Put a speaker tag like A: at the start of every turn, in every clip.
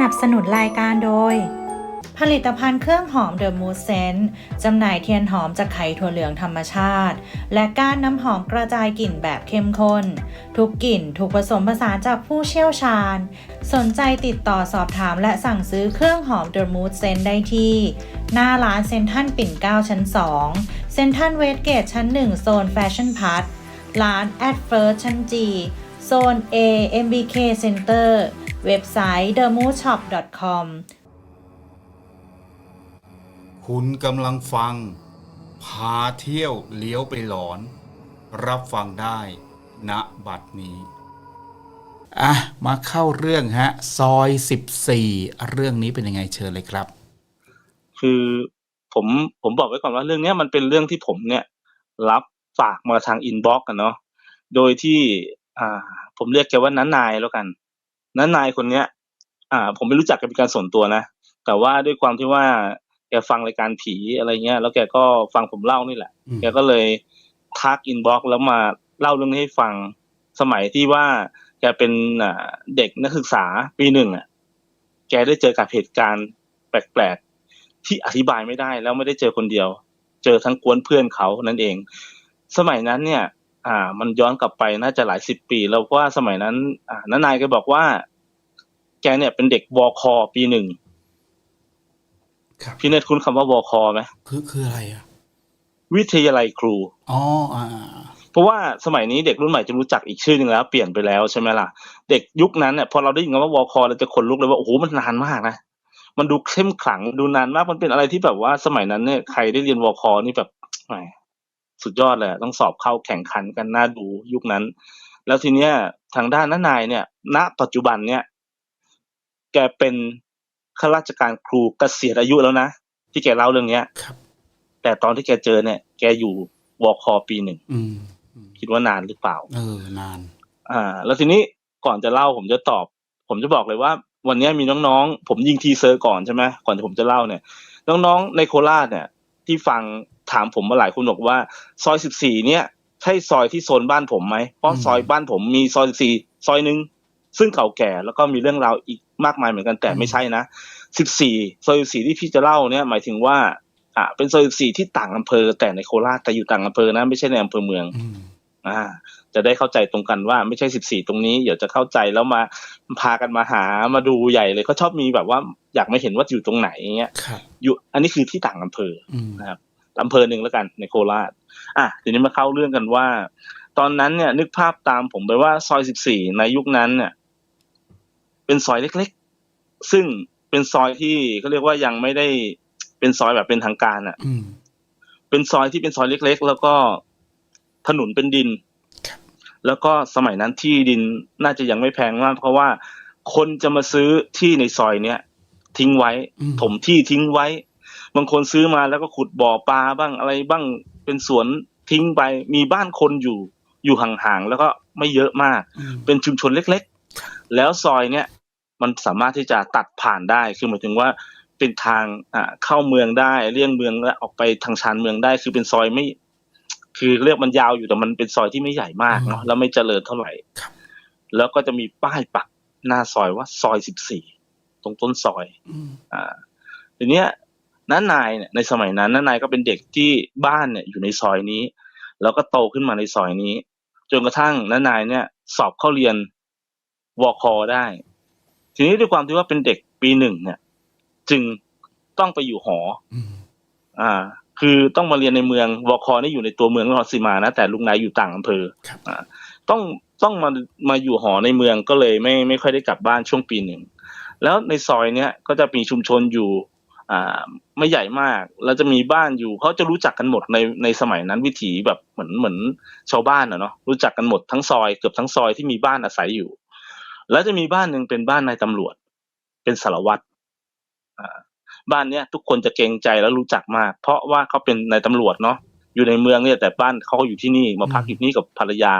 A: นับสนุนรายการโดย ผลิตภัณฑ์เครื่องหอม The Mood Scent จำหน่ายเทียนหอมจากไข่ถั่วเหลืองธรรมชาติ และก้านน้ำหอมกระจายกลิ่นแบบเข้มข้น ทุกกลิ่นถูกผสมผสานจากผู้เชี่ยวชาญ สนใจติดต่อสอบถามและสั่งซื้อเครื่องหอม The Mood Scent ได้ที่ หน้าร้านเซนทัลปิ่นเก้าชั้น 2 เซนทัลเวสเกตชั้น 1 โซนแฟชั่นพาร์ทร้าน at first ชั้น G โซน A MBK Center เว็บไซต์ themoodshop.com
B: คุณกำลังฟัง พาเที่ยวเลี้ยวไปหลอน รับฟังได้ณบัดนี้อะมาเข้าเรื่องฮะ ซอย 14 เรื่องนี้เป็นยังไงเชิญเลยครับ
C: คือผมผมบอกไว้ก่อนว่าเรื่องเนี้ยมันเป็นเรื่องที่ผมเนี่ย รับฝากมาทางอินบ็อกกันเนาะโดยที่ อ่า ผมเรียกแกว่าน้านายแล้วกัน น้านายคนเนี้ย อ่า ผมไม่รู้จักกันเป็นการส่วนตัวนะ แต่ว่าด้วยความที่ว่าแกฟังรายการผีอะไรเงี้ย แล้วแกก็ฟังผมเล่านี่แหละ
B: อืม
C: แกก็เลยทักอินบ็อกแล้วมาเล่าเรื่องนี้ให้ฟังสมัยที่ว่าแกเป็นอ่าเด็กนักศึกษาปีหนึ่งอะ แกได้เจอกับเหตุการณ์แปลกๆ ที่อธิบายไม่ได้แล้วไม่ได้เจอคนเดียว เจอทั้งกวนเพื่อนเขานั่นเอง สมัยนั้นเนี่ย อ่า มันย้อนกลับไปน่าจะหลายสิบปีแล้วเพราะว่าสมัยนั้น อ่านานายก็บอกว่า แกเนี่ยเป็นเด็กวคปีหนึ่ง
B: ครับ
C: พี่เนตคุ้นคำว่าวคไหม
B: คือคืออะไรอะ
C: วิทยาลัยครู
B: อ๋ออ่า
C: เพราะว่าสมัยนี้เด็กรุ่นใหม่จะรู้จักอีกชื่อหนึ่งแล้ว เปลี่ยนไปแล้วใช่ไหมล่ะ เด็กยุคนั้นเนี่ยพอเราได้ยินคำว่าวคเราจะขนลุกเลยว่าโอ้โหมันนานมากนะมันดูเข้มขลังดูนานมากมันเป็นอะไรที่แบบว่าสมัยนั้นเนี่ยใครได้เรียนวคนี่แบบแหม สุดยอดเลยอะต้องสอบเข้าแข่งขันกันน่าดูยุคนั้น แล้วทีเนี้ยทางด้านน้านายเนี่ย ณ ปัจจุบันเนี่ย แกเป็นข้าราชการครูเกษียณอายุแล้วนะที่แกเล่าเรื่องเนี้ย
B: ครับ
C: แต่ตอนที่แกเจอเนี่ย แกอยู่วคปีหนึ่ง
B: อืมอืม
C: คิดว่านานหรือเปล่า
B: เออนาน
C: อ่า แล้วทีนี้ก่อนจะเล่าผมจะตอบ ผมจะบอกเลยว่า วันนี้มีน้องๆ ผมยิงทีเซอร์ก่อนใช่ไหมก่อนที่ผมจะเล่าเนี่ย น้องๆในโคราชเนี่ย ที่ฟัง ถามผมมาหลายคนบอกว่า ซอยสิบสี่เนี่ยใช่ซอยที่โซนบ้านผมไหมเพราะ
B: อืม
C: ซอยบ้านผมมีซอยสิบสี่ซอยหนึ่งซึ่งเก่าแก่แล้วก็มีเรื่องราวอีกมากมายเหมือนกันแต่ไม่ใช่นะสิบสี่ซอยสิบสี่ที่พี่จะเล่าเนี่ยหมายถึงว่าอ่าเป็นซอยสิบสี่ที่ต่างอำเภอแต่ในโคราชแต่อยู่ต่างอำเภอนะไม่ใช่ในอำเภอเมือง
B: อืม
C: อ่า จะได้เข้าใจตรงกันว่าไม่ใช่สิบสี่ตรงนี้เดี๋ยวจะเข้าใจแล้วมาพากันมาหามาดูใหญ่เลยเขาชอบมีแบบว่าอยากมาเห็นว่าอยู่ตรงไหนอย่างเงี้ย
B: ครับ
C: อยู่อันนี้คือที่ต่างอำเภอ
B: อืม
C: นะครับ อำเภอหนึ่งแล้วกันในโคราชอะทีนี้มาเข้าเรื่องกันว่า ตอนนั้นเนี่ย นึกภาพตามผมไปว่าซอยสิบสี่ในยุคนั้นเนี่ย เป็นซอยเล็กๆ ซึ่งเป็นซอยที่เขาเรียกว่ายังไม่ได้เป็นซอยแบบเป็นทางการอะ
B: อืม
C: เป็นซอยที่เป็นซอยเล็ก ๆ แล้วก็ถนนเป็นดิน
B: ครับ
C: แล้วก็สมัยนั้นที่ดินน่าจะยังไม่แพงมาก เพราะว่าคนจะมาซื้อที่ในซอยเนี้ยทิ้งไว้
B: อืม
C: ถมที่ทิ้งไว้ บางคนซื้อมาแล้วก็ขุดบ่อปลาบ้างอะไรบ้างเป็นสวนทิ้งไป มีบ้านคนอยู่อยู่ห่างๆแล้วก็ไม่เยอะมาก
B: อืม
C: เป็นชุมชนเล็กๆ แล้วซอยเนี้ยมันสามารถที่จะตัดผ่านได้คือหมายถึงว่าเป็นทางอ่าเข้าเมืองได้เลี่ยงเมืองและออกไปทางชานเมืองได้ คือเป็นซอยไม่ คือเรียกมันยาวอยู่แต่มันเป็นซอยที่ไม่ใหญ่มากเนาะแล้วไม่เจริญเท่าไหร่
B: ครับ
C: แล้วก็จะมีป้ายปักหน้าซอยว่าซอยสิบสี่ตรงต้นซอย
B: อืม
C: อ่าทีเนี้ย น้านายเนี่ยในสมัยนั้นน้านายก็เป็นเด็กที่บ้านเนี่ยอยู่ในซอยนี้ แล้วก็โตขึ้นมาในซอยนี้ จนกระทั่งน้านายเนี่ย สอบเข้าเรียนวคได้ ทีนี้ด้วยความที่ว่าเป็นเด็กปีหนึ่งเนี่ย จึงต้องไปอยู่หอ
B: อืม
C: อ่า คือต้องมาเรียนในเมืองวคนี่อยู่ในตัวเมืองนครศรีมานะแต่ลุงนายอยู่ต่างอำเภอ
B: ครับ
C: อ่าต้องต้องมามาอยู่หอในเมืองก็เลยไม่ไม่ค่อยได้กลับบ้านช่วงปีหนึ่งแล้วในซอยเนี้ยก็จะมีชุมชนอยู่ อ่าไม่ใหญ่มากแล้วจะมีบ้านอยู่เขาจะรู้จักกันหมดในในสมัยนั้นวิถีแบบเหมือนเหมือนชาวบ้านอะเนาะรู้จักกันหมดทั้งซอยเกือบทั้งซอยที่มีบ้านอาศัยอยู่ แล้วจะมีบ้านหนึ่งเป็นบ้านนายตำรวจ เป็นสารวัตรบ้านเนี้ยทุกคนจะเกรงใจแล้วรู้จักมาก เพราะว่าเขาเป็นนายตำรวจเนาะอยู่ในเมืองเนี่ยแต่บ้านเขาก็อยู่ที่นี่มาพักอยู่นี่กับภรรยา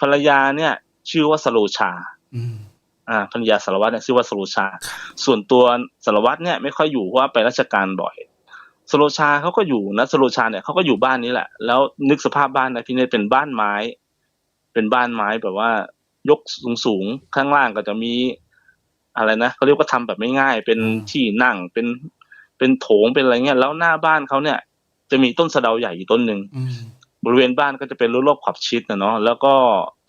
C: ภรรยาเนี่ย ชื่อว่าสโลชา
B: อืม
C: อ่าภรรยาสารวัตรเนี่ยชื่อว่าสโลชา ส่วนตัวสารวัตรเนี่ยไม่ค่อยอยู่เพราะว่าไปราชการบ่อยสโลชาเขาก็อยู่นะสโลชาเนี่ยเขาก็อยู่บ้านนี้แหละ แล้วนึกสภาพบ้านนะพี่เนี่ยเป็นบ้านไม้ เป็นบ้านไม้แบบว่า ยกสูงสูงๆข้างล่างก็จะมี อะไรนะเขาเรียกว่าทำแบบไม่ง่าย เป็น
B: อืม
C: ที่นั่งเป็นเป็นโถงเป็นอะไรเงี้ยแล้วหน้าบ้านเขาเนี่ย จะมีต้นสะเดาใหญ่อยู่ต้นหนึ่ง
B: อืม
C: บริเวณบ้านก็จะเป็นรั้วรอบขอบชิดนะเนาะแล้วก็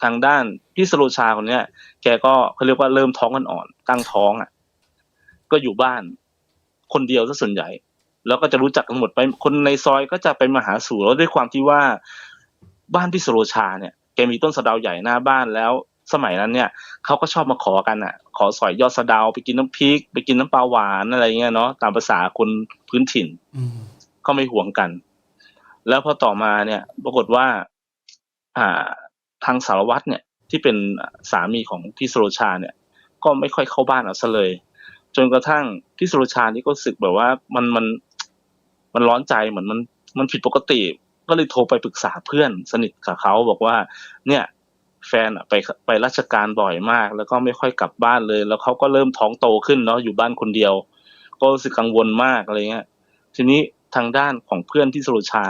C: ทางด้านพี่สโลชาคนเนี้ย แกก็เขาเรียกว่าเริ่มท้องอ่อนๆตั้งท้องอะ ก็อยู่บ้านคนเดียวซะส่วนใหญ่ แล้วก็จะรู้จักกันหมดไปคนในซอยก็จะไปมาหาสู่แล้วด้วยความที่ว่าบ้านพี่สโลชาเนี่ยแกมีต้นสะเดาใหญ่หน้าบ้านแล้ว สมัยนั้นเนี่ยเขาก็ชอบมาขอกันอะ ขอสอยยอดสะเดาไปกินน้ำพริก ไปกินน้ำปลาหวานอะไรเงี้ยเนาะตามภาษาคนพื้นถิ่น
B: อืม
C: ก็ไม่ห่วงกัน แล้วพอต่อมาเนี่ย ปรากฏว่า อ่า ทางสารวัตรเนี่ยที่เป็นสามีของพี่สโรชาเนี่ย ก็ไม่ค่อยเข้าบ้านเอาซะเลย จนกระทั่งพี่สโรชานี่ก็รู้สึกแบบว่ามันมันมันร้อนใจเหมือนมันมันผิดปกติ ก็เลยโทรไปปรึกษาเพื่อนสนิทกับเขาบอกว่า เนี่ย แฟนไปไปราชการบ่อยมาก แล้วก็ไม่ค่อยกลับบ้านเลย แล้วเขาก็เริ่มท้องโตขึ้นเนาะอยู่บ้านคนเดียว ก็รู้สึกกังวลมากอะไรเงี้ยทีนี้ทางด้านของเพื่อนที่สรุชา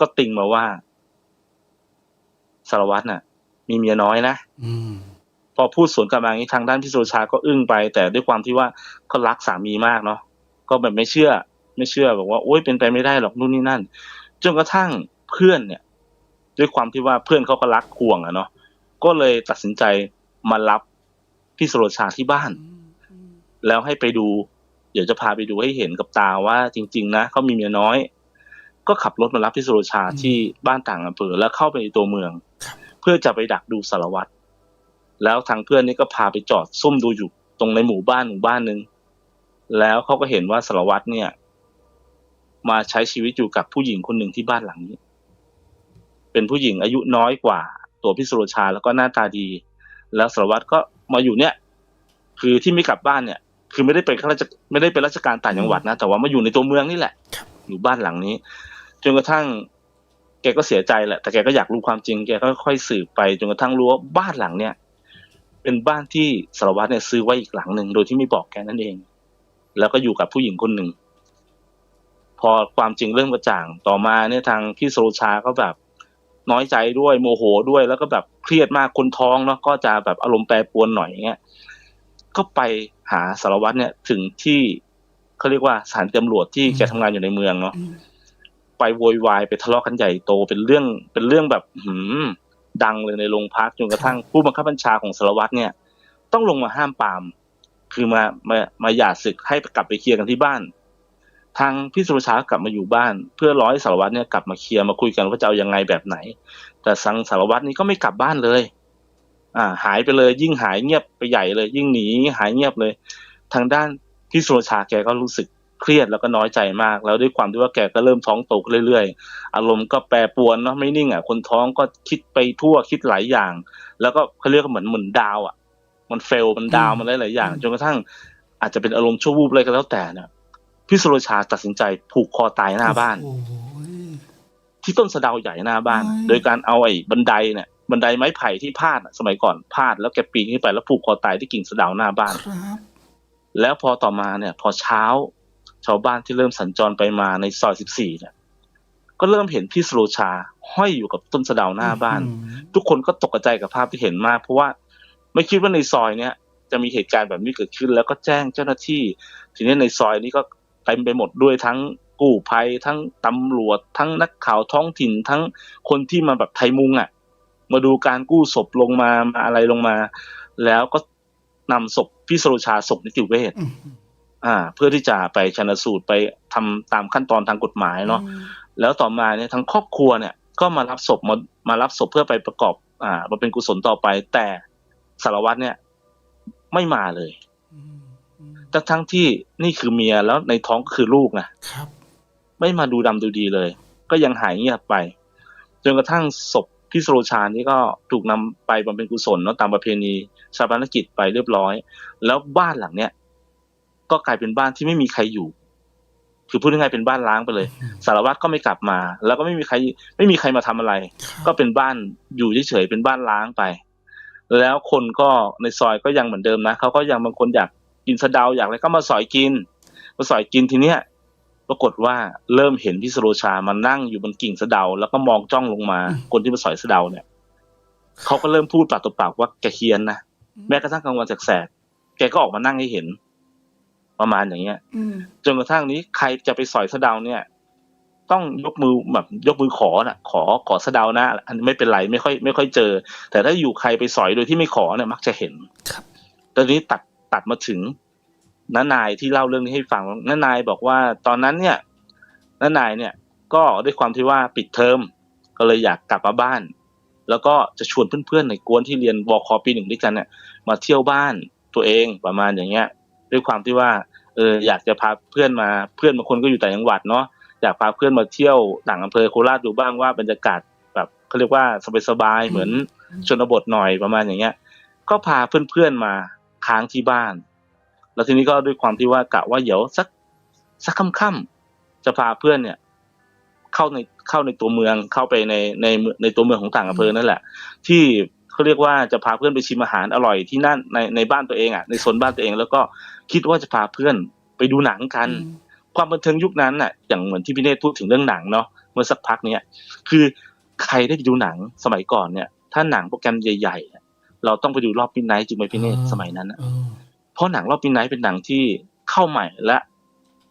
C: ก็ติงมาว่า สารวัตรน่ะ มีเมียน้อยนะ
B: อืม
C: พอพูดสวนกลับมาอย่างนี้ทางด้านพี่สุรชาก็อึ้งไป แต่ด้วยความที่ว่าเขารักสามีมากเนาะก็แบบไม่เชื่อ ไม่เชื่อบอกว่าโอ๊ยเป็นไปไม่ได้หรอกนู่นนี่นั่นจนกระทั่งเพื่อนเนี่ย ด้วยความที่ว่าเพื่อนเขาก็รักห่วงอะเนาะก็เลยตัดสินใจมารับพี่สุรชาที่บ้าน แล้วให้ไปดู เดี๋ยวจะพาไปดูให้เห็นกับตาว่าจริง ๆ นะเขามีเมียน้อย ก็ขับรถมารับพี่สุรชา
B: อืม
C: ที่บ้านต่างอำเภอแล้วเข้าไปในตัวเมือง
B: ครับ
C: เพื่อจะไปดักดูสารวัตรแล้วทางเพื่อนนี่ก็พาไปจอดซุ่มดูอยู่ตรงในหมู่บ้านหมู่บ้านหนึ่งแล้วเขาก็เห็นว่าสารวัตรเนี่ย มาใช้ชีวิตอยู่กับผู้หญิงคนหนึ่งที่บ้านหลังนี้ เป็นผู้หญิงอายุน้อยกว่า ตัวพี่สุรชาแล้วก็หน้าตาดี แล้วสารวัตรก็มาอยู่เนี่ย คือที่ไม่กลับบ้านเนี่ย คือไม่ได้เป็นข้าราชไม่ได้เป็นราชการต่างจังหวัดนะแต่ว่ามาอยู่ในตัวเมืองนี่แหละ
B: ครับ
C: อยู่บ้านหลังนี้ จนกระทั่ง แกก็เสียใจแหละ แต่แกก็อยากรู้ความจริง แกก็ค่อยสืบไปจนกระทั่งรู้ว่าบ้านหลังเนี่ย เป็นบ้านที่สารวัตรเนี่ยซื้อไว้อีกหลังหนึ่งโดยที่ไม่บอกแกนั่นเอง แล้วก็อยู่กับผู้หญิงคนหนึ่ง พอความจริงเริ่มกระจ่าง ต่อมาเนี่ยทางพี่โซชาก็แบบน้อยใจด้วยโมโหด้วยแล้วก็แบบเครียดมากคนท้องเนาะก็จะแบบอารมณ์แปรปรวนหน่อยอย่างเงี้ยก็ไปหาสารวัตรเนี่ยถึงที่เขาเรียกว่าสถานตำรวจที่แกทำงานอยู่ในเมืองเนาะ ไปโวยวายไปทะเลาะกันใหญ่โตเป็นเรื่องเป็นเรื่องแบบหืมดังเลยในโรงพักจนกระทั่งผู้บังคับบัญชาของสารวัตรเนี่ย ต้องลงมาห้ามปราม คือมามามาหย่าศึกให้กลับไปเคลียร์กันที่บ้าน ทางพี่สุรชาก็กลับมาอยู่บ้าน เพื่อร้อยสารวัตรเนี่ยกลับมาเคลียร์มาคุยกันว่าจะเอายังไงแบบไหน แต่สังสารวัตรนี้ก็ไม่กลับบ้านเลย อ่า หายไปเลย ยิ่งหายเงียบไปใหญ่เลย ยิ่งหนีหายเงียบเลย ทางด้านพี่สุรชาแกก็รู้สึก เครียดแล้วก็น้อยใจมาก แล้วด้วยความที่ว่าแกก็เริ่มท้องโตขึ้นเรื่อยๆ อารมณ์ก็แปรปรวนเนาะไม่นิ่งอะคนท้องก็คิดไปทั่วคิดหลายอย่าง แล้วก็เขาเรียกว่าเหมือนเหมือนดาวอะ มันเฟลมันดาวมันหลายๆอย่าง จนกระทั่งอาจจะเป็นอารมณ์ชั่ววูบอะไรก็แล้วแต่เนี่ยพี่สุรชาตัดสินใจผูกคอตายหน้าบ้าน
B: โอ้โห
C: ที่ต้นสะเดาใหญ่หน้าบ้าน
B: ไม่
C: โดยการเอาไอ้บันไดเนี่ยบันไดไม้ไผ่ที่พาดอะสมัยก่อนพาด แล้วแกปีนขึ้นไปแล้วผูกคอตายที่กิ่งสะเดาหน้าบ้าน
B: ครับ
C: แล้วพอต่อมาเนี่ย พอเช้า ชาวบ้านที่เริ่มสัญจรไปมาในซอย14เนี่ย ก็เริ่มเห็นพี่สโลชาห้อยอยู่กับต้นสะเดาหน้าบ้าน
B: อืม
C: ทุกคนก็ตกใจกับภาพที่เห็นมาก เพราะว่าไม่คิดว่าในซอยเนี้ยจะมีเหตุการณ์แบบนี้เกิดขึ้น แล้วก็แจ้งเจ้าหน้าที่ ทีนี้ในซอยนี้ก็เต็มไปหมดด้วยทั้งกู้ภัยทั้งตำรวจ ทั้งนักข่าวท้องถิ่นทั้งคนที่มาแบบไทยมุงอะ มาดูการกู้ศพลงมามาอะไรลงมา แล้วก็นำศพพี่สโรชาศพนิติเวช
B: อืม
C: อ่า เพื่อที่จะไปชันสูตรไปทำตามขั้นตอนทางกฎหมายเนาะแล้วต่อมาเนี่ยทั้งครอบครัวเนี่ยก็มารับศพมามารับศพเพื่อไปประกอบ อ่ามาเป็นกุศลต่อไป แต่สารวัตรเนี่ยไม่มาเลย
B: อืมอืม
C: ทั้งทั้งที่นี่คือเมียแล้วในท้องก็คือลูกนะครับ ไม่มาดูดำดูดีเลย ก็ยังหายเงียบไป จนกระทั่งศพพี่สโรชานี่ก็ถูกนำไปบำเพ็ญกุศลเนาะตามประเพณีชาปนกิจไปเรียบร้อย แล้วบ้านหลังเนี้ย ก็กลายเป็นบ้านที่ไม่มีใครอยู่ คือพูดง่ายๆเป็นบ้านล้างไปเลย
B: อืม
C: สารวัตรก็ไม่กลับมา แล้วก็ไม่มีใคร ไม่มีใครมาทำอะไร
B: ครับ
C: ก็เป็นบ้านอยู่เฉยๆเป็นบ้านล้างไป แล้วคนก็ในซอยก็ยังเหมือนเดิมนะเขาก็ยังบางคนอยากกินสะเดาอยากอะไรก็มาสอยกินมาสอยกินทีเนี้ยปรากฏว่าเริ่มเห็นพี่สโรชามานั่งอยู่บนกิ่งสะเดา แล้วก็มองจ้องลงมา คนที่มาสอยสะเดาเนี่ยเขาก็เริ่มพูดปากต่อปากว่าแกเฮียนนะแม้กระทั่งกลางวันแสกแกก็ออกมานั่งให้เห็น ประมาณอย่างเงี้ย
D: อืม
C: จนกระทั่งนี้ใครจะไปสอยสะเดาเนี่ย ต้องยกมือแบบยกมือขอน่ะ ขอขอสะเดานะอันไม่เป็นไรไม่ค่อยไม่ค่อยเจอ แต่ถ้าอยู่ใครไปสอยโดยที่ไม่ขอเนี่ยมักจะเห็น
D: ครับ
C: ตอนนี้ตัดตัดมาถึงน้านายที่เล่าเรื่องนี้ให้ฟังน้านายบอกว่า ตอนนั้นเนี่ยน้านายเนี่ย ก็ด้วยความที่ว่าปิดเทอมก็เลยอยากกลับมาบ้าน แล้วก็จะชวนเพื่อนๆในกวนที่เรียนวคปีหนึ่งด้วยกันเนี่ยมาเที่ยวบ้านตัวเองประมาณอย่างเงี้ย ด้วยความที่ว่าเอออยากจะพาเพื่อนมาเพื่อนบางคนก็อยู่แต่จังหวัดเนาะอยากพาเพื่อนมาเที่ยวต่างอำเภอโคราชดูบ้างว่าบรรยากาศแบบเขาเรียกว่าสบายๆเหมือนชนบทหน่อยประมาณอย่างเงี้ย ก็พาเพื่อนๆมาค้างที่บ้าน แล้วทีนี้ก็ด้วยความที่ว่ากะว่าเดี๋ยวสักสักค่ำๆจะพาเพื่อนเนี่ย เข้าในเข้าในตัวเมืองเข้าไปในในในตัวเมืองของต่างอำเภอนั่นแหละ ที่ เขาเรียกว่าจะพาเพื่อนไปชิมอาหารอร่อยที่นั่นในในบ้านตัวเองอะในโซนบ้านตัวเอง แล้วก็คิดว่าจะพาเพื่อนไปดูหนังกัน
D: อืม
C: ความบันเทิงยุคนั้นน่ะ อย่างเหมือนที่พี่เนตพูดถึงเรื่องหนังเนาะเมื่อสักพักเนี้ยคือใครได้ไปดูหนังสมัยก่อนเนี่ย ถ้าหนังโปรแกรมใหญ่ๆเนี่ยเราต้องไปดูรอบมินไนท์จริงไหมพี่เนต
B: อ่า
C: สมัยนั้นน่ะ
B: เออ
C: เพราะหนังรอบมินไนท์เป็นหนังที่เข้าใหม่และ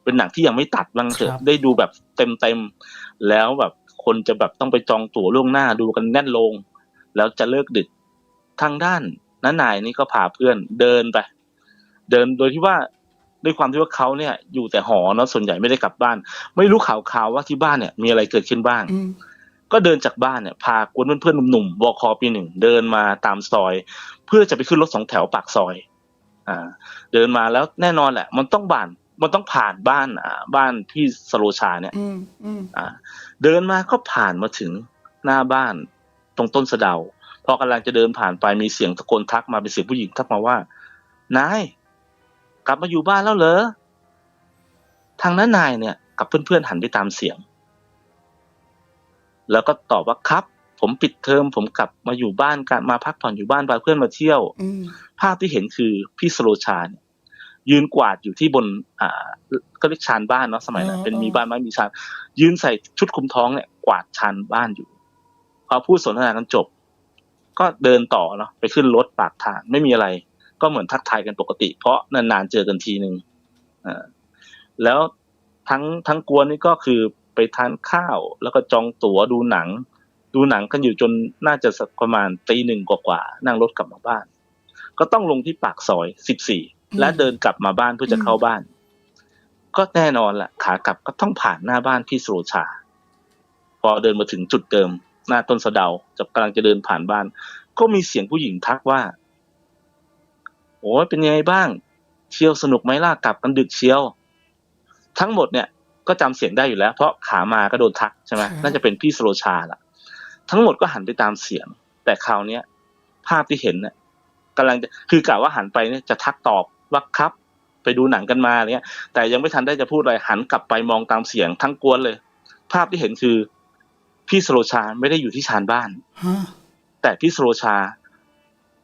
C: เป็นหนังที่ยังไม่ตัดบางเถ
B: ครั
C: อะ
B: บ
C: ได้ดูแบบเต็มๆแล้วแบบคนจะแบบต้องไปจองตั๋วล่วงหน้าดูกันแน่นลง แล้วจะเลิกดึก ทางด้านน้านายนี่ก็พาเพื่อนเดินไป เดินโดยที่ว่าด้วยความที่ว่าเขาเนี่ย อยู่แต่หอเนาะส่วนใหญ่ไม่ได้กลับบ้าน ไม่รู้ข่าวข่าวๆว่าที่บ้านเนี่ยมีอะไรเกิดขึ้นบ้าง
D: อืม
C: ก็เดินจากบ้านเนี่ย พากวนเพื่อนๆหนุ่มๆวคปีหนึ่งเดินมาตามซอย เพื่อจะไปขึ้นรถสองแถวปากซอย อ่า เดินมาแล้วแน่นอนแหละ มันต้องบ้านมันต้องผ่านบ้านอ่าบ้านพี่สโลชาเนี่ย
D: อืมอืม
C: อ่า เดินมาก็ผ่านมาถึงหน้าบ้าน ตรงต้นสะเดาพอกำลังจะเดินผ่านไปมีเสียงตะโกนทักมาเป็นเสียงผู้หญิงทักมาว่านายกลับมาอยู่บ้านแล้วเหรอทางนั้นนายเนี่ยกับเพื่อนๆหันไปตามเสียง แล้วก็ตอบว่าครับ ผมปิดเทอมผมกลับมาอยู่บ้านกันมาพักผ่อนอยู่บ้านพาเพื่อนมาเที่ยว
D: อืม
C: ภาพที่เห็นคือพี่สโลชาเนี่ยยืนกวาดอยู่ที่บน อ่า ก็เรียกชานบ้านเนาะสมัยนั้น
D: อ๋อ
C: เป็นมีบ้านไม้มีชานยืนใส่ชุดคลุมท้องเนี่ยกวาดชานบ้านอยู่ พอพูดสนทนากันจบ ก็เดินต่อเนาะไปขึ้นรถปากทางไม่มีอะไร ก็เหมือนทักทายกันปกติ เพราะนานๆเจอกันทีหนึ่งอ่าแล้วทั้งทั้งกวนนี่ก็คือไปทานข้าว แล้วก็จองตั๋วดูหนัง ดูหนังกันอยู่จนน่าจะสักประมาณตีหนึ่งกว่าๆนั่งรถกลับมาบ้าน ก็ต้องลงที่ปากซอยสิบสี่และเดินกลับมาบ้านเพื่อจะเข้าบ้าน ก็แน่นอนละขากลับก็ต้องผ่านหน้าบ้านพี่สุโรชา พอเดินมาถึงจุดเดิม หน้าต้นสะเดาจะกำลังจะเดินผ่านบ้าน ก็มีเสียงผู้หญิงทักว่า โอ้ยเป็นยังไงบ้างเที่ยวสนุกไหมล่ะกลับกันดึกเชียว ทั้งหมดเนี่ย ก็จำเสียงได้อยู่แล้ว เพราะขามาก็โดนทักใช่ไหม
D: ครับ
C: น่าจะเป็นพี่สโลชาล่ะ ทั้งหมดก็หันไปตามเสียง แต่คราวเนี้ยภาพที่เห็นเนี่ยกำลังจะคือกะว่าหันไปเนี่ยจะทักตอบว่าครับ ไปดูหนังกันมาเนี่ยแต่ยังไม่ทันได้จะพูดอะไรหันกลับไปมองตามเสียงทั้งกวนเลย ภาพที่เห็นคือ พี่สโลชาไม่ได้อยู่ที่ชานบ้าน
D: ฮะ
C: แต่พี่สโลชา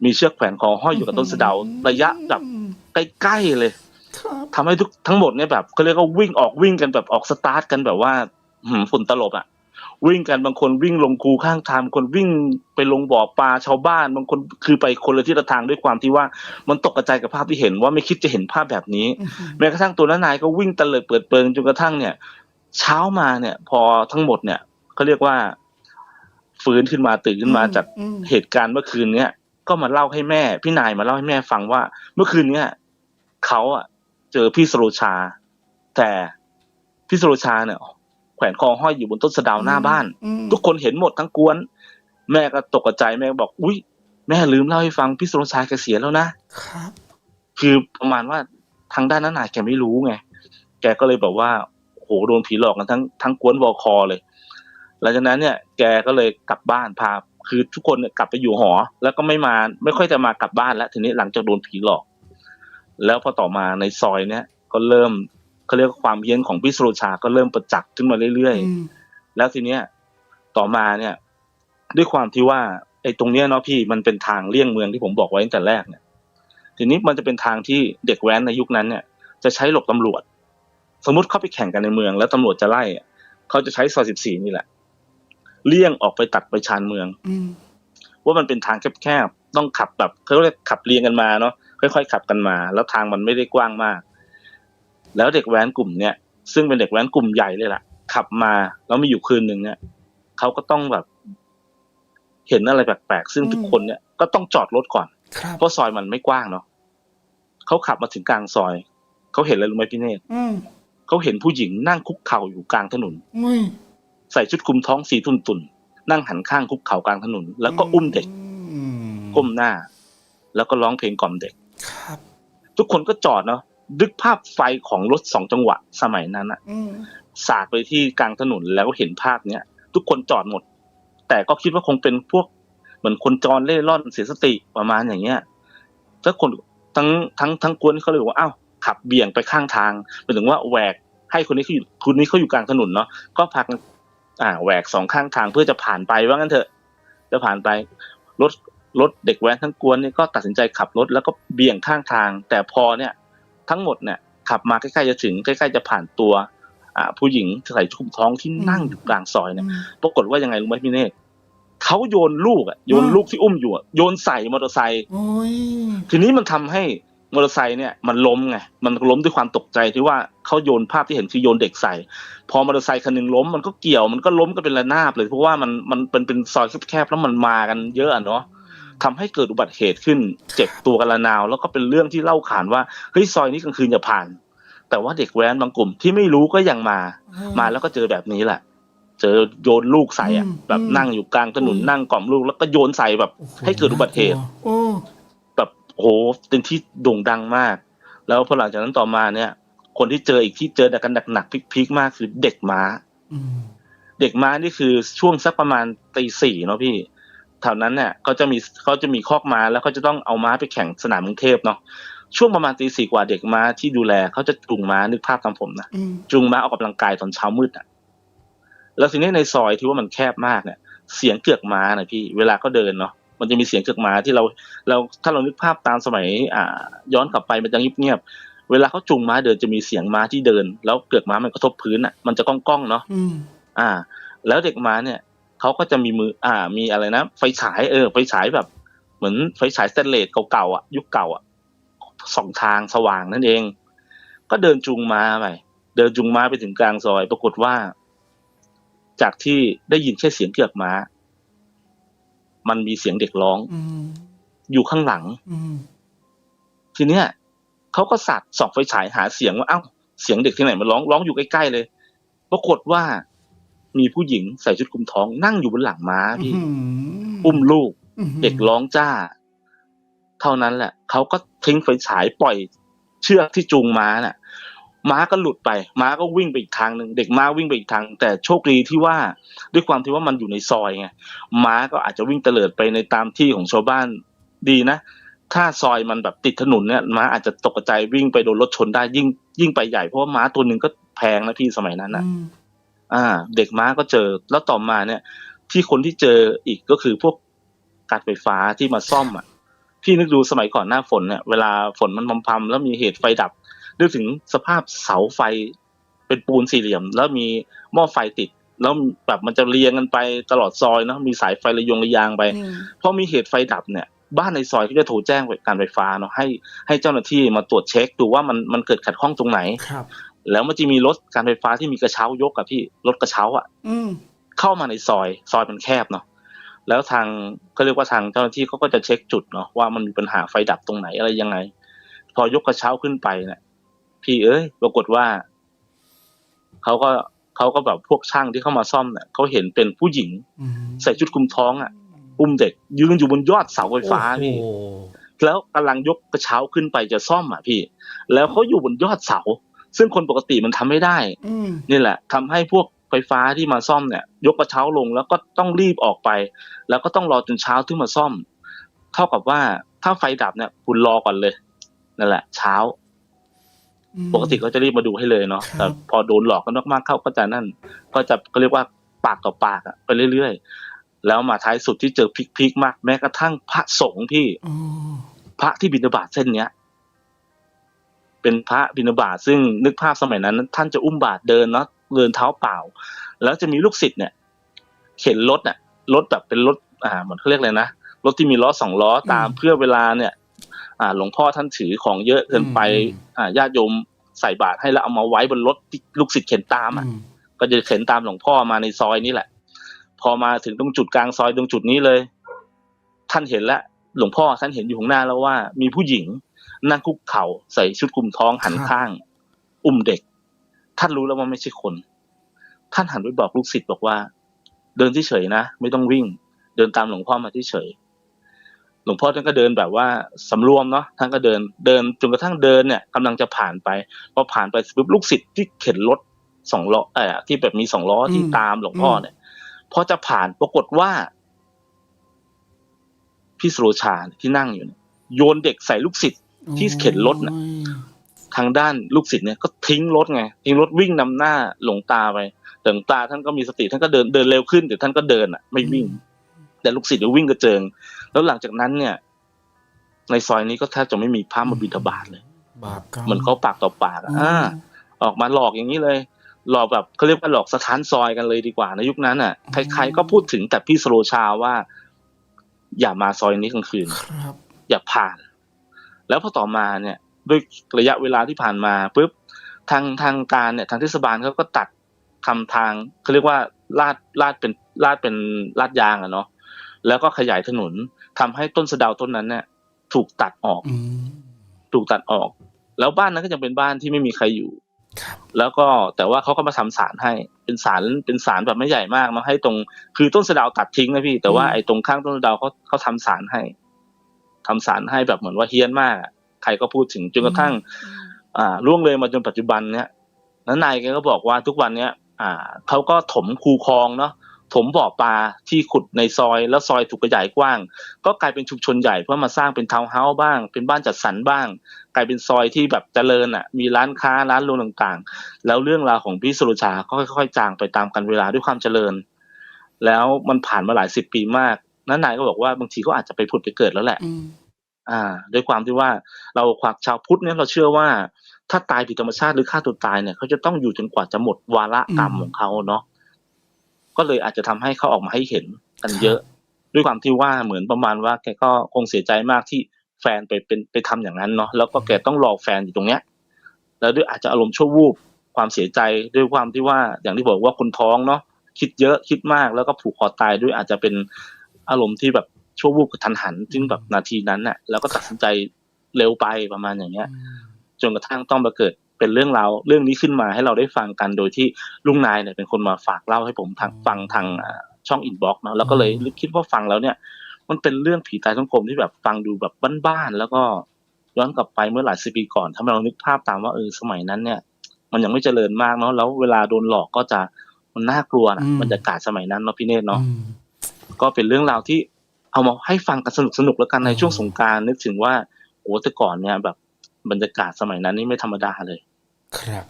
C: มีเชือกแขวนคอห้อยอยู่กับต้นสะเดา ระยะแบบ
D: อืม
C: ใกล้ๆเลย
D: ครับ
C: ทำให้ทุกทั้งหมดเนี่ยแบบเขาเรียกว่าวิ่งออกวิ่งกันแบบออกสตาร์ทกันแบบว่าหืมฝุ่นตลบอะ วิ่งกันบางคนวิ่งลงคูข้างทางบางคนวิ่งไปลงบ่อปลาชาวบ้าน บางคนคือไปคนละทิศละทางด้วยความที่ว่ามันตกกระจายกับภาพที่เห็นว่าไม่คิดจะเห็นภาพแบบนี้
D: อืม
C: แม้กระทั่งตัวน้านายก็วิ่งตะเลิดเปิดเปิงจนกระทั่งเนี่ย เช้ามาเนี่ย พอทั้งหมดเนี่ย เขาเรียกว่า ฟื้นขึ้นมาตื่นขึ้นมาจาก
D: อืม
C: เหตุการณ์เมื่อคืนเนี้ยก็มาเล่าให้แม่ พี่นายมาเล่าให้แม่ฟังว่า เมื่อคืนเนี้ยเขาอะเจอพี่สโรชา แต่พี่สโรชาเนี่ยแขวนคอห้อยอยู่บนต้นสะเดาวหน้าบ้าน
D: อืม
C: ทุกคนเห็นหมดทั้งกวน แม่ก็ตกใจแม่ก็บอก อุ้ยแม่ลืมเล่าให้ฟังพี่สโรชาแกเสียแล้วนะ
D: ครับ
C: คือประมาณว่าทางด้านนั้นนายแกไม่รู้ไงแกก็เลยแบบว่าโหโดนผีหลอกกันทั้งทั้งกวนวอคอเลย หลังจากนั้นเนี่ยแกก็เลยกลับบ้านพาคือทุกคนเนี่ยกลับไปอยู่หอ แล้วก็ไม่มาไม่ค่อยจะมากลับบ้านแล้ว ทีนี้หลังจากโดนผีหลอก แล้วพอต่อมาในซอยเนี่ยก็เริ่มเขาเรียกว่าความเฮี้ยนของพี่สุโรชาก็เริ่มประจักษ์ขึ้นมาเรื่อยๆ
D: อืม
C: แล้วทีเนี้ยต่อมาเนี่ย ด้วยความที่ว่าไอ้ตรงเนี้ยเนาะพี่มันเป็นทางเลี่ยงเมืองที่ผมบอกไว้ตั้งแต่แรกเนี่ย ทีนี้มันจะเป็นทางที่เด็กแว้นในยุคนั้นเนี่ย จะใช้หลบตำรวจ สมมติเข้าไปแข่งกันในเมือง แล้วตำรวจจะไล่อะเขาจะใช้ซอยสิบสี่นี่แหละ เลี่ยงออกไปตัดไปชานเมือง
D: อืม
C: ว่ามันเป็นทางแคบๆต้องขับแบบเขาเรียกขับเรียงกันมาเนาะค่อยๆขับกันมา แล้วทางมันไม่ได้กว้างมาก แล้วเด็กแว้นกลุ่มเนี้ยซึ่งเป็นเด็กแว้นกลุ่มใหญ่เลยล่ะ ขับมาแล้วมีอยู่คืนหนึ่งเนี่ยเขาก็ต้องแบบ เห็นอะไรแปลกๆซึ่ง
B: อืม
C: ทุกคนเนี่ยก็ต้องจอดรถก่อน
B: ครับ
C: เพราะซอยมันไม่กว้างเนาะเขาขับมาถึงกลางซอยเขาเห็นอะไรรู้ไหมพี่เนตร
B: อืม
C: เขาเห็นผู้หญิงนั่งคุกเข่าอยู่กลางถนน
B: อุ้ย
C: ใส่ชุดคลุมท้องสีตุ่นๆนั่งหันข้างคุกเข่ากลางถนน แล้วก็อุ้มเด็ก
B: อืม
C: ก้มหน้า แล้วก็ร้องเพลงกล่อมเด็ก
B: ครับ
C: ทุกคนก็จอดเนาะดึกภาพไฟของรถสองจังหวะสมัยนั้นอะ
B: อืม
C: สาดไปที่กลางถนนแล้วเห็นภาพเนี้ยทุกคนจอดหมด แต่ก็คิดว่าคงเป็นพวก เหมือนคนจรเล่ร่อนเสียสติประมาณอย่างเงี้ยถ้าคนทั้งทั้งทั้งกวนเขาเลยบอกว่าอ้าวขับเบี่ยงไปข้างทางหมายถึงว่าแหวกให้คนนี้เขาอยู่คนนี้เขาอยู่กลางถนนเนาะก็พากัน อ่าแหวกสองข้างทางเพื่อจะผ่านไปว่างั้นเถอะจะผ่านไปรถรถเด็กแว้นทั้งกวนเนี่ยก็ตัดสินใจขับรถแล้วก็เบี่ยงข้างทาง แต่พอเนี่ยทั้งหมดเนี่ยขับมาใกล้ๆจะถึงใกล้ๆจะผ่านตัวอ่าผู้หญิงใส่ชุดท้องที่นั่งอยู่กลางซอยเนี่ยปรากฏว่ายังไงรู้ไหมพี่เนตรเขาโยนลูกอะโยน
B: อืม
C: ลูกที่อุ้มอยู่อะโยนใส่มอเตอร์ไซค์
B: โอ้ย
C: ทีนี้มันทำให้ มอเตอร์ไซค์เนี่ยมันล้มไงมันล้มด้วยความตกใจที่ว่าเขาโยนภาพที่เห็นคือโยนเด็กใส่ พอมอเตอร์ไซค์คันหนึงล้มมันก็เกี่ยวมันก็ล้มกันเป็นระนาบเลยเพราะว่ามันมันเป็นเป็นซอยแคบๆแล้วมันมากันเยอะอะเนาะทำให้เกิดอุบัติเหตุขึ้นเจ็บตัวกันละนาว แล้วก็เป็นเรื่องที่เล่าขานว่าเฮ้ยซอยนี้กลางคืนอย่าผ่าน แต่ว่าเด็กแว้นบางกลุ่มที่ไม่รู้ก็ยังมา มาแล้วก็เจอแบบนี้แหละ เจอโยนลูกใส่อะ
B: อืม
C: แบบ
B: อืม
C: นั่งอยู่กลางถนน
B: อืม
C: นั่งกล่อมลูกแล้วก็โยนใส่แบบ
B: โอ้โให้
C: เกิดอุบัติเหตุ
B: โอ้
C: แบบโหเป็นที่โด่งดังมาก แล้วพอหลังจากนั้นต่อมาเนี่ย คนที่เจออีกที่เจอแต่กันหนักๆพีคๆมากคือเด็กม้า
B: อืม
C: เด็กม้านี่คือช่วงสักประมาณตีสี่เนาะพี่แถวนั้นเนี่ยเขาจะมีเขาจะมีคอกม้าแล้วเขาจะต้องเอาม้าไปแข่งสนามกรุงเทพเนาะช่วงประมาณตีสี่กว่าเด็กม้าที่ดูแลเขาจะจูงม้านึกภาพตามผมนะ
B: อืม
C: จูงม้าออกกำลังกายตอนเช้ามืดอะ แล้วทีนี้ในซอยที่ว่ามันแคบมากเนี่ย เสียงเกือกม้านะพี่ เวลาเขาเดินเนาะ มันจะมีเสียงเกือกม้าที่เราเราถ้าเรานึกภาพตามสมัยอ่าย้อนกลับไปมันจะเงียบๆเวลาเขาจูงม้าเดินจะมีเสียงม้าที่เดิน แล้วเกือกม้ามันกระทบพื้นอะมันจะก้องๆเนาะ
B: อืม
C: อ่า แล้วเด็กม้าเนี่ยเขาก็จะมีมือ อ่า มีอะไรนะไฟฉายเออไฟฉายแบบ เหมือนไฟฉายสแตนเลสเก่าๆอะยุคเก่าอะสองทางสว่างนั่นเอง ก็เดินจูงม้าไปเดินจูงม้าไปถึงกลางซอย ปรากฏว่า จากที่ได้ยินแค่เสียงเกือกม้า มันมีเสียงเด็กร้อง
B: อืม
C: อยู่ข้างหลัง
B: อืม
C: ทีเนี้ยเขาก็สัดส่องไฟฉายหาเสียงว่าเอ้าเสียงเด็กที่ไหนมันร้องร้องอยู่ใกล้ๆเลยปรากฏว่า มีผู้หญิงใส่ชุดคลุมท้องนั่งอยู่บนหลังม้าพี่อุ้มลูก เด็กร้องจ้า เท่านั้นแหละเขาก็ทิ้งไฟฉายปล่อยเชือกที่จูงม้าน่ะ ม้าก็หลุดไป ม้าก็วิ่งไปอีกทางหนึ่งเด็กม้าวิ่งไปอีกทาง แต่โชคดีที่ว่าด้วยความที่ว่ามันอยู่ในซอยไงม้าก็อาจจะวิ่งเตลิดไปในตามที่ของชาวบ้านดีนะ ถ้าซอยมันแบบติดถนนเนี่ยม้าอาจจะตกใจวิ่งไปโดนรถชนได้ยิ่งยิ่งไปใหญ่เพราะว่าม้าตัวหนึ่งก็แพงนะพี่สมัยนั้นนะ
B: อืม
C: อ่า เด็กม้าก็เจอแล้วต่อมาเนี่ย ที่คนที่เจออีกก็คือพวกการไฟฟ้าที่มาซ่อมอะพี่นึกดูสมัยก่อนหน้าฝนเนี่ยเวลาฝนมันพรำๆแล้วมีเหตุไฟดับ นึกถึงสภาพเสาไฟเป็นปูนสี่เหลี่ยม แล้วมีหม้อไฟติด แล้วแบบมันจะเรียงกันไปตลอดซอยเนาะมีสายไฟระยงระยางไป
B: อืม
C: พอมีเหตุไฟดับเนี่ยบ้านในซอยก็จะโทรแจ้งไปการไฟฟ้าเนาะให้ให้เจ้าหน้าที่มาตรวจเช็คดูว่ามันมันเกิดขัดข้องตรงไหน
B: ครับ
C: แล้วมันจะมีรถการไฟฟ้าที่มีกระเช้ายกอะพี่รถกระเช้าอะ
B: อืม
C: เข้ามาในซอย ซอยมันแคบเนาะแล้วทางก็เรียกว่าทางเจ้าหน้าที่เขาก็จะเช็คจุดเนาะว่ามันมีปัญหาไฟดับตรงไหนอะไรยังไง พอยกกระเช้าขึ้นไปเนี่ย พี่เอ้ยปรากฏว่าเขาก็เขาก็แบบพวกช่างที่เข้ามาซ่อมเนี่ยเขาเห็นเป็นผู้หญิง
B: อืม
C: ใส่ชุดคลุมท้องอะ่ะอุ้มเด็กยืนอยู่บนยอดเสาไฟฟ้าพี่
B: โอ้โห
C: แล้วกำลังยกกระเช้าขึ้นไปจะซ่อมอะพี่ แล้วเขาอยู่บนยอดเสา ซึ่งคนปกติมันทำไม่ได้
B: อืม
C: นี่แหละทำให้พวกไฟฟ้าที่มาซ่อมเนี่ย ยกกระเช้าลงแล้วก็ต้องรีบออกไป แล้วก็ต้องรอจนเช้าถึงมาซ่อม เท่ากับว่าถ้าไฟดับเนี่ยคุณรอก่อนเลยนั่นแหละ เช้า ปกติก็จะรีบมาดูให้เลยเนาะ
B: ครับ
C: แต่พอโดนหลอกกันมากๆเข้าก็จะนั่น ก็จะก็เรียกว่าปากต่อปากอะไปเรื่อยๆ แล้วมาท้ายสุดที่เจอพลิกๆมาก แม้กระทั่งพระสงฆ์พี่
B: อ๋อ
C: พระที่บิณฑบาตเส้นเนี้ย เป็นพระบิณฑบาตซึ่งนึกภาพสมัยนั้น ท่านจะอุ้มบาตรเดินเนาะเดินเท้าเปล่า แล้วจะมีลูกศิษย์เนี่ย เข็นรถน่ะรถแบบเป็นรถอ่าเหมือนเขาเรียกอะไรนะรถที่มีล้อสองล้อตามเพื่อเวลาเนี่ยอ่า หลวงพ่อท่านถือของเยอะเกินไป
B: อืม
C: อ่าญาติโยมใส่บาตรให้แล้วเอามาไว้บนรถที่ลูกศิษย์เข็นตามอะ
B: อืม
C: ก็จะเข็นตามหลวงพ่อมาในซอยนี้แหละ พอมาถึงตรงจุดกลางซอยตรงจุดนี้เลย ท่านเห็นแล้วหลวงพ่อท่านเห็นอยู่ข้างหน้าแล้วว่า มีผู้หญิงนั่งคุกเข่าใส่ชุดคลุมท้องหันข้าง อุ้มเด็ก ท่านรู้แล้วว่าไม่ใช่คน ท่านหันไปบอกลูกศิษย์บอกว่า เดินเฉยๆนะไม่ต้องวิ่ง เดินตามหลวงพ่อมาเฉยๆห ลวงพ่อท่านก็เดินแบบว่าสำรวมเนาะท่านก็เดินเดินจนกระทั่งเดินเนี่ยกำลังจะผ่านไปพอผ่านไปปุ๊บลูกศิษย์ที่เข็นรถสองล้อเออที่แบบมีสองล้อที่
B: อืม
C: ตามหลวงพ่อเนี่ยพอจะผ่านปรากฏว่าพี่สุโรชาเนี่ยที่นั่งอยู่เนี่ยโยนเด็กใส่ลูกศิษย์ที่เข็นรถน่ะ
B: โอ้ย
C: ทางด้านลูกศิษย์เนี่ยก็ทิ้งรถไงทิ้งรถวิ่งนำหน้าหลวงตาไปแต่หลวงตาท่านก็มีสติท่านก็เดินเดินเร็วขึ้นแต่ท่านก็เดินอะ ไม่วิ่ง แต่ลูกศิษย์เนี่ยวิ่งกระเจิง แล้วหลังจากนั้นเนี่ย ในซอยนี้ก็แทบจะไม่มีพระมาบิณฑบาตเลย
B: บาปกรรม
C: เหมือนเขาปากต่อปากอะ
B: อืม
C: อ่าออกมาหลอกอย่างนี้เลย หลอกแบบเขาเรียกว่าหลอกสถานซอยกันเลยดีกว่าในยุคนั้นอะใครๆก็พูดถึงแต่พี่สโลชาว่า อย่ามาซอยนี้กลางคืน
B: ครับ
C: อย่าผ่าน แล้วพอต่อมาเนี่ย ด้วยระยะเวลาที่ผ่านมาปุ๊บทางทางการเนี่ย ทางเทศบาลเขาก็ตัดทำทางเขาเรียกว่าลาดลาดเป็นลาดเป็นลาดยางอะเนาะแล้วก็ขยายถนน ทำให้ต้นสะเดาต้นนั้นเนี่ยถูกตัดออก
B: อืม
C: ถูกตัดออก แล้วบ้านนั้นก็ยังเป็นบ้านที่ไม่มีใครอยู่
B: ครับ
C: แล้วก็แต่ว่าเขาก็มาทำศาลให้เป็นศาลเป็นศาลแบบไม่ใหญ่มากมาให้ตรง คือต้นสะเดาตัดทิ้งนะพี่ แต่ว่า
B: อืม
C: ไอ้ตรงข้างต้นสะเดาเขาเขาทำศาลให้ทำศาลให้แบบเหมือนว่าเฮี้ยนมากอะใครก็พูดถึงจนกระทั่ง อ่าล่วงเลยมาจนปัจจุบันเนี้ยนั้นนายแกก็บอกว่าทุกวันเนี้ย อ่าเขาก็ถมคูคลองเนาะ ถมบ่อปลาที่ขุดในซอย แล้วซอยถูกขยายกว้าง ก็กลายเป็นชุมชนใหญ่เพื่อมาสร้างเป็นทาวน์เฮาส์บ้าง เป็นบ้านจัดสรรบ้าง กลายเป็นซอยที่แบบเจริญอะ มีร้านค้าร้านรวงต่างๆ แล้วเรื่องราวของพี่สุรชาก็ค่อยๆจางไปตามกันเวลาด้วยความเจริญ แล้วมันผ่านมาหลายสิบปีมากนั้นนายก็บอกว่าบางทีก็อาจจะไปผุดไปเกิดแล้วแหละ
B: อืม
C: อ่าด้วยความที่ว่าเราควักชาวพุทธเนี่ยเราเชื่อว่าถ้าตายผิดธรรมชาติหรือฆ่าตัวตายเนี่ยเขาจะต้องอยู่จนกว่าจะหมดวาระกรรม
B: อืม
C: ของเขาเนาะ ก็เลยอาจจะทำให้เขาออกมาให้เห็นกันเยอะ ด้วยความที่ว่าเหมือนประมาณว่าแกก็คงเสียใจมากที่แฟนไปเป็นไปทำอย่างนั้นเนาะแล้วก็แกต้องรอแฟนอยู่ตรงเนี้ย แล้วด้วยอาจจะอารมณ์ชั่ววูบความเสียใจด้วยความที่ว่าอย่างที่บอกว่าคนท้องเนาะคิดเยอะคิดมากแล้วก็ผูกคอตายด้วยอาจจะเป็นอารมณ์ที่แบบชั่ววูบกระทันหันซึ่งแบบนาทีนั้นน่ะ แล้วก็ตัดสินใจเร็วไปประมาณอย่างเงี้ย จนกระทั่งต้องมาเกิด เป็นเรื่องราวเรื่องนี้ขึ้นมาให้เราได้ฟังกันโดยที่ลุงนายเนี่ยเป็นคนมาฝากเล่าให้ผมทางฟังทางอ่าช่องอินบ็อกซ์นะแล้วก็เลยคิดว่าฟังแล้วเนี่ย มันเป็นเรื่องผีตายทั้งกลมที่แบบฟังดูแบบบ้านๆแล้วก็ย้อนกลับไปเมื่อหลายสิบปีก่อนถ้าเรานึกภาพตามว่าเออสมัยนั้นเนี่ย มันยังไม่เจริญมากเนาะแล้วเวลาโดนหลอกก็จะมันน่ากลัวนะ
B: อืม
C: บรรยากาศสมัยนั้นเนาะพี่เนตรเนาะ
B: อืม
C: ก็เป็นเรื่องราวที่เอามาให้ฟังกันสนุกสนุกๆแล้วกันใน
B: อืม
C: ช่วงสงกรารนึกถึงว่าโอ้แต่ก่อนเนี่ยแบบบรรยากาศสมัยนั้นนี่ไม่ธรรมดาเลย
B: ครับ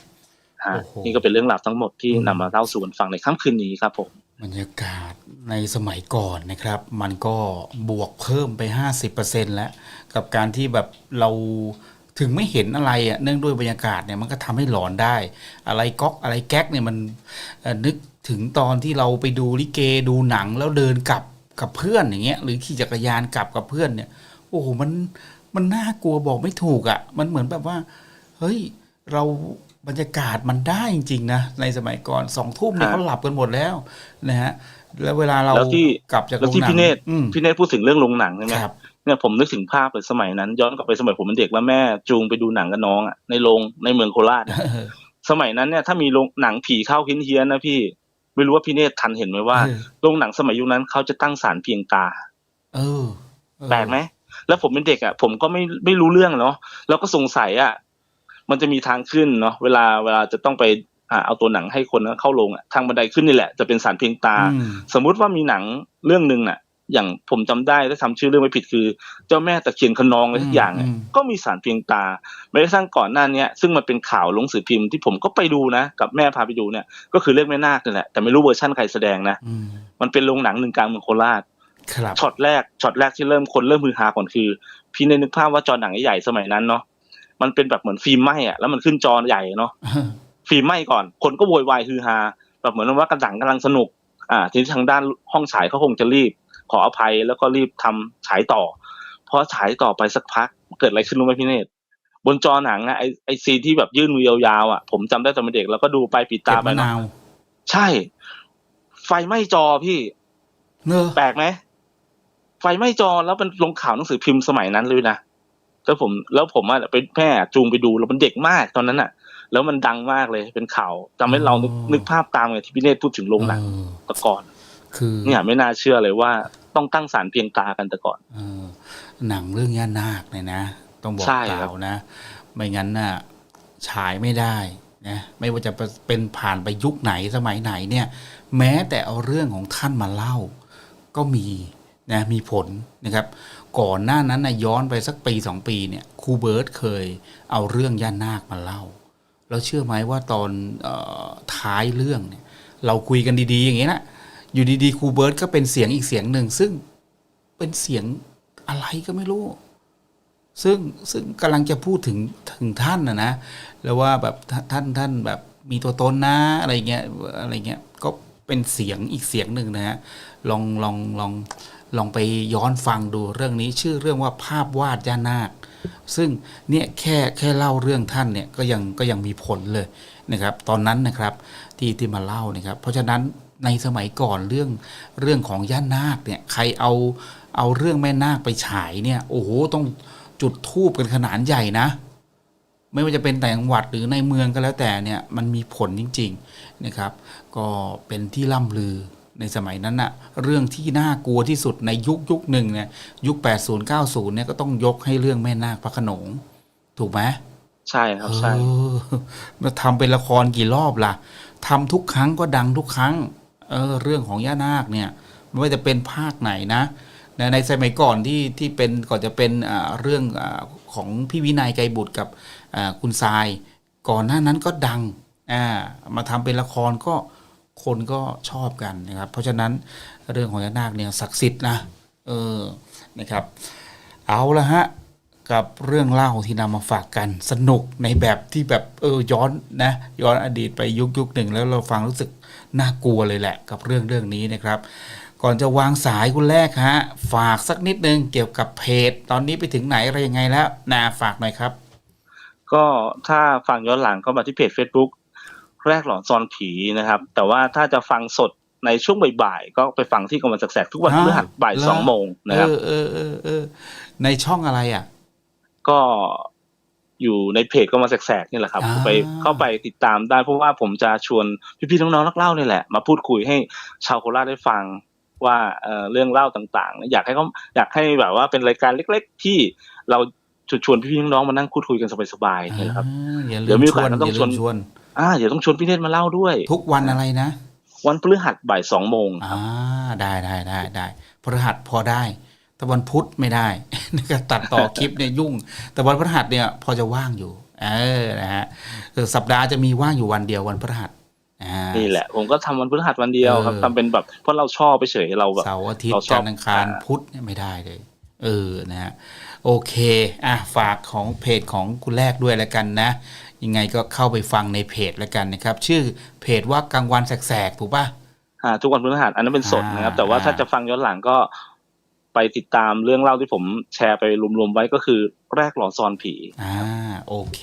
C: ฮะ
B: โอ้โห
C: นี่ก็เป็นเรื่องราวทั้งหมดที่
B: อืม
C: นำมาเล่าสู่กันฟังในค่ำคืนนี้ครับผม
B: บรรยากาศในสมัยก่อนนะครับ มันก็บวกเพิ่มไป 50%แล้ว กับการที่แบบเราถึงไม่เห็นอะไรอะเนื่องด้วยบรรยากาศเนี่ยมันก็ทำให้หลอนได้ อะไรก๊อกอะไรแก๊กเนี่ยมันเอ่อนึกถึงตอนที่เราไปดูลิเกดูหนังแล้วเดินกลับกับเพื่อนอย่างเงี้ยหรือขี่จักรยานกลับกับเพื่อนเนี่ย โอ้โหมันมันน่ากลัวบอกไม่ถูกอะ่ะ มันเหมือนแบบว่า เฮ้ย เราบรรยากาศมันได้จริงๆนะในสมัยก่อนสองทุ่มเนี่ย
C: ฮะ
B: เขาหลับกันหมดแล้วนะฮะแล้วเวลาเรา
C: แล้วที่
B: กลับจาก
C: แล้วที่
B: โรงหนัง
C: พี่เนตร
B: อืม
C: พี่เนตรพูดถึงเรื่องโรงหนังใช่ไหม
B: ครับ
C: เนี่ยผมนึกถึงภาพเลยสมัยนั้น ย้อนกลับไปสมัยผมเป็นเด็กแล้วแม่จูงไปดูหนังกับน้องอะในโรงในเมืองโคราชอะสมัยนั้นเนี่ยถ้ามีโรงหนังผีเข้าเฮี้ยนๆนะพี่ไม่รู้ว่าพี่เนตรทันเห็นไหมว่า
B: เออ
C: โรงหนังสมัยยุคนั้นเขาจะตั้งสารเพียงตา
B: เออเออ
C: แปลกไหมแล้วผมเป็นเด็กอะผมก็ไม่ไม่รู้เรื่องเนาะแล้วก็สงสัยอะ มันจะมีทางขึ้นเนาะเวลาเวลาจะต้องไปอ่าเอาตัวหนังให้คนเข้าโรงอะทางบันไดขึ้นนี่แหละจะเป็นสารเพียงตา
B: อืม
C: สมมุติว่ามีหนังเรื่องหนึ่งน่ะ อย่างผมจำได้ถ้าทำชื่อเรื่องไม่ผิดคือ เจ้าแม่ตะเคียนขนองอะไรทุกอย่างเนี่ย
B: อืม
C: ก็มีสารเพียงตาแม้กระทั่งก่อนหน้าเนี้ย ซึ่งมันเป็นข่าวลงสือพิมพ์ที่ผมก็ไปดูนะ กับแม่พาไปดูเนี่ย ก็คือเรื่องแม่นาคนี่แหละแต่ไม่รู้เวอร์ชั่นใครแสดงนะ
B: อืม
C: มันเป็นโรงหนังหนึ่งกลางเมืองโคราช
B: ครับ
C: ช็อตแรกช็อตแรกที่เริ่มคนเริ่มฮือฮาก่อนคือ พี่ในนึกภาพว่าจอหนังใหญ่ๆสมัยนั้นเนาะ มันเป็นแบบเหมือนฟิล์มไหม้อะแล้วมันขึ้นจอใหญ่เนาะฟิล์มไหม้ก่อน คนก็โวยวายฮือฮาแบบเหมือนว่ากระดังกำลังสนุก อ่า ทีนี้ทางด้านห้องฉายเขาคงจะรีบ ขออภัยแล้วก็รีบทำฉายต่อพอฉายต่อไปสักพัก เกิดอะไรขึ้นรู้ไหมพี่เนตรบนจอหนังอะไอไอซีนที่แบบยื่นมือยาวๆอะผมจำได้ตอนเป็นเด็กแล้วก็ดูไปปิด
B: เก็
C: ตา
B: บ
C: ไป
B: มะ
C: เนาะ
B: นาว
C: ใช่ ไฟไหม้จอพี่
B: เนอะ
C: แปลกไหมไฟไหม้จอแล้วเป็นลงข่าวหนังสือพิมพ์สมัยนั้นเลยนะ แล้วผมแล้วผมอะเป็นแม่จูงไปดูแล้วมันเด็กมากตอนนั้นอะ แล้วมันดังมากเลยเป็นข่าวทำให้เรานึกนึกภาพตามไงที่พี่เนตรพูดถึงโรงหนัง
B: เออ
C: แต่ก่อน
B: คือ
C: เนี่ยไม่น่าเชื่อเลยว่าต้องตั้งสารเพียงตากันแต่ก่อน
B: เออหนังเรื่องย่านาคเนี่ยนะ ต้องบอก
C: ใช่
B: ก
C: ครั
B: ล่า
C: บ
B: วนะ ไม่งั้นน่ะฉายไม่ได้นะไม่ว่าจะเป็นผ่านไปยุคไหนสมัยไหนเนี่ย แม้แต่เอาเรื่องของท่านมาเล่า ก็มีนะมีผลนะครับ ก่อนหน้านั้นนะย้อนไปสักปีสองปีเนี่ยครูเบิร์ตเคยเอาเรื่องย่านาคมาเล่า แล้วเชื่อไหมว่าตอนออท้ายเรื่องเนี่ยเราคุยกันดีๆอย่างเงี้นะอยู่ดีๆครูเบิร์ตก็เป็นเสียงอีกเสียงหนึ่งซึ่งเป็นเสียงอะไรก็ไม่รู้ ซึ่งซึ่งกำลังจะพูดถึงถึงท่านนะนะแล้วว่าแบบท่านท่านท่านแบบมีตัวตนนะอะไรเงี้ยอะไรเงี้ยก็เป็นเสียงอีกเสียงหนึ่งนะฮะลองลองลองลอง ลองไปย้อนฟังดูเรื่องนี้ชื่อเรื่องว่าภาพวาดย่านาค ซึ่งเนี่ยแค่แค่เล่าเรื่องท่านเนี่ยก็ยังก็ยังมีผลเลยนะครับ ตอนนั้นนะครับที่ที่มาเล่านะครับ เพราะฉะนั้นในสมัยก่อนเรื่องเรื่องของย่านาคเนี่ยใครเอาเอาเรื่องแม่นาคไปฉายเนี่ยโอ้โหต้องจุดทูบกันขนาดใหญ่นะ ไม่ว่าจะเป็นแต่จังหวัดหรือในเมืองก็แล้วแต่เนี่ยมันมีผลจริง ๆนะครับ ก็เป็นที่ล่ำลือ ในสมัยนั้นอะเรื่องที่น่ากลัวที่สุดในยุคยุคหนึ่งเนี่ยยุค 80 90 เนี่ยก็ต้องยกให้เรื่องแม่นาคพระโขนง ถูกไหม
C: ใช่ครับใช่
B: เออมาทำเป็นละครกี่รอบล่ะทำทุกครั้งก็ดังทุกครั้ง เออ เรื่องของย่านาคเนี่ยไม่ว่าจะเป็นภาคไหนนะในในสมัยก่อนที่ที่เป็นก่อนจะเป็นอ่าเรื่องอาของพี่วินัยไกรบุตรกับอ่าคุณทราย ก่อนหน้านั้นก็ดังอ่ามาทำเป็นละครก็ คนก็ชอบกันนะครับ เพราะฉะนั้นเรื่องของยานาคเนี่ยศักดิ์สิทธิ์นะเออนะครับ เอาละฮะกับเรื่องเล่าที่นำมาฝากกันสนุกในแบบที่แบบเออย้อนนะย้อนอดีตไปยุคยุคหนึ่งแล้วเราฟังรู้สึกน่ากลัวเลยแหละกับเรื่องเรื่องนี้นะครับ ก่อนจะวางสายคุณแรกฮะฝากสักนิดนึงเกี่ยวกับเพจ ตอนนี้ไปถึงไหนอะไรยังไงแล้วนาฝากหน่อยครับ
C: ก็ถ้าฟังย้อนหลังก็มาที่เพจ Facebook แรกหลอนซอนผีนะครับ แต่ว่าถ้าจะฟังสดในช่วงบ่ายๆก็ไปฟังที่กำมันแสกๆทุกวัน
B: อ่า
C: พฤหัสบ่าย
B: เหรอ
C: สองโมงนะครับ
B: เออเออเออเออในช่องอะไรอะ
C: ก็อยู่ในเพจก็มาแสกๆนี่แหละครับ
B: อ่า
C: ไปเข้าไปติดตามได้เพราะว่าผมจะชวนพี่ๆน้องๆนักเล่านี่แหละ มาพูดคุยให้ชาวโคราชได้ฟังว่าเอ่อเรื่องเล่าต่างๆ อยากให้เขาอยากให้แบบว่าเป็นรายการเล็ก ๆ ที่เราชวนพี่ๆน้องๆมานั่งพูดคุยกันสบายๆนี่แหละครับ
B: อ่าอย่า
C: เดี๋
B: ลื
C: ยว
B: ม
C: มี
B: ช
C: โอกา
B: ว
C: ส
B: น
C: ก็ต้
B: อ
C: อง
B: ย่า
C: ช
B: ลื
C: วน
B: มชวน
C: อ่าเดี๋ยวต้องชวนพี่เนตรมาเล่าด้วย
B: ทุกวันอะไรนะ
C: วันพฤหัสบ่ายสองโมง
B: อ่าได้ได้ได้ได้พฤหัสพอได้ แต่วันพุธไม่ได้ก็ตัดต่อคลิปเนี่ยยุ่ง แต่วันพฤหัสเนี่ยพอจะว่างอยู่ เออนะฮะเออสัปดาห์จะมีว่างอยู่วันเดียววันพฤหัสอ่า
C: นี่แหละ ผมก็ทำวันพฤหัสวันเดียวครับ
B: เออ
C: ทำเป็นแบบเพราะเราชอบไปเฉยเราแบบ
B: เสาร์อาทิต
C: เรา
B: ย์
C: ชอบ
B: จันทร์อังคาร
C: อ่า
B: พุธเนี่ยไม่ได้เลย เออนะฮะโอเค อะ ฝากของเพจของคุณแรกด้วยแล้วกันนะ ยังไงก็เข้าไปฟังในเพจแล้วกันนะครับ ชื่อเพจว่ากลางวันแสกๆถูกป่ะ
C: อ่าทุกวันพฤหัสอันนั้นเป็นสดนะครับ
B: อ่า
C: แต่ว่าถ้าจะฟังย้อนหลังก็ไปติดตามเรื่องเล่าที่ผมแชร์ไปรวมๆไว้ก็คือแรกหลอนซอนผี
B: อ่าโอเค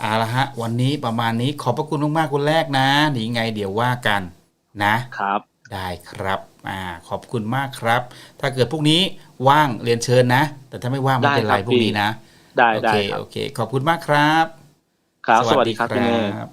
B: เอาละฮะ วันนี้ประมาณนี้ขอบพระคุณมากๆคุณแรกนะนี่ไงเดี๋ยวว่ากันนะ
C: ครับ
B: ได้ครับอ่าขอบคุณมากครับ ถ้าเกิดพรุ่งนี้ว่างเรียนเชิญนะ แต่ถ้าไม่ว่างไม่เป็นไร
C: ได้ครับ
B: พรุ่งนี้นะ
C: ได้
B: โอ
C: ได้
B: เค
C: ครับ
B: โอเค ขอบคุณมากครับ
C: ครับ สวัสดีครับพี่เนตร
B: ครับ